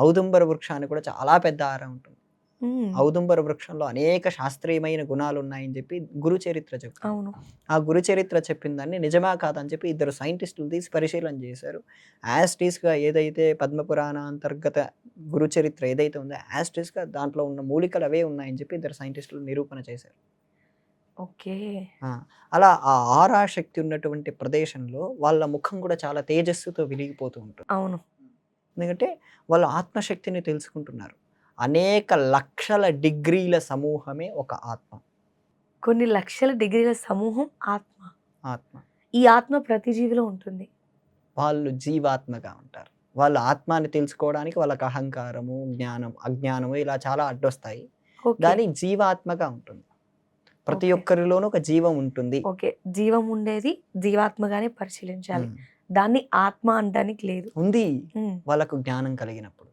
ఔదుంబర వృక్షానికి కూడా చాలా పెద్ద ఆర ఉంటుంది. ఔదుంబర వృక్షంలో అనేక శాస్త్రీయమైన గుణాలు ఉన్నాయని చెప్పి గురు చరిత్ర అవును. ఆ గురు చరిత్ర చెప్పిన దాన్ని నిజమా కాదని చెప్పి ఇద్దరు సైంటిస్టులు తీసి పరిశీలన చేశారు. యాస్టీస్గా ఏదైతే పద్మపురాణ అంతర్గత గురు చరిత్ర ఏదైతే ఉందో యాస్టీస్గా దాంట్లో ఉన్న మూలికలు అవే ఉన్నాయని చెప్పి ఇద్దరు సైంటిస్టులు నిరూపణ చేశారు. ఓకే. అలా ఆ ఆరా శక్తి ఉన్నటువంటి ప్రదేశంలో వాళ్ళ ముఖం కూడా చాలా తేజస్సుతో వెలిగిపోతూ ఉంటుంది. అవును. ఎందుకంటే వాళ్ళు ఆత్మశక్తిని తెలుసుకుంటున్నారు. అనేక లక్షల డిగ్రీల సమూహమే ఒక ఆత్మ. కొన్ని లక్షల డిగ్రీల సమూహం ఆత్మ. ఆత్మ. ఈ ఆత్మ ప్రతి జీవిలో ఉంటుంది. వాళ్ళు జీవాత్మగా ఉంటారు. వాళ్ళు ఆత్మాని తెలుసుకోవడానికి వాళ్ళకి అహంకారము జ్ఞానం అజ్ఞానము ఇలా చాలా అడ్డొస్తాయి. కానీ జీవాత్మగా ఉంటుంది. ప్రతి. ఒక్కరిలోనూ ఒక జీవం ఉంటుంది. ఓకే. జీవం ఉండేది జీవాత్మగానే పరిశీలించాలి. దాన్ని ఆత్మ అనడానికి లేదు. ఉంది. వాళ్ళకు జ్ఞానం కలిగినప్పుడు.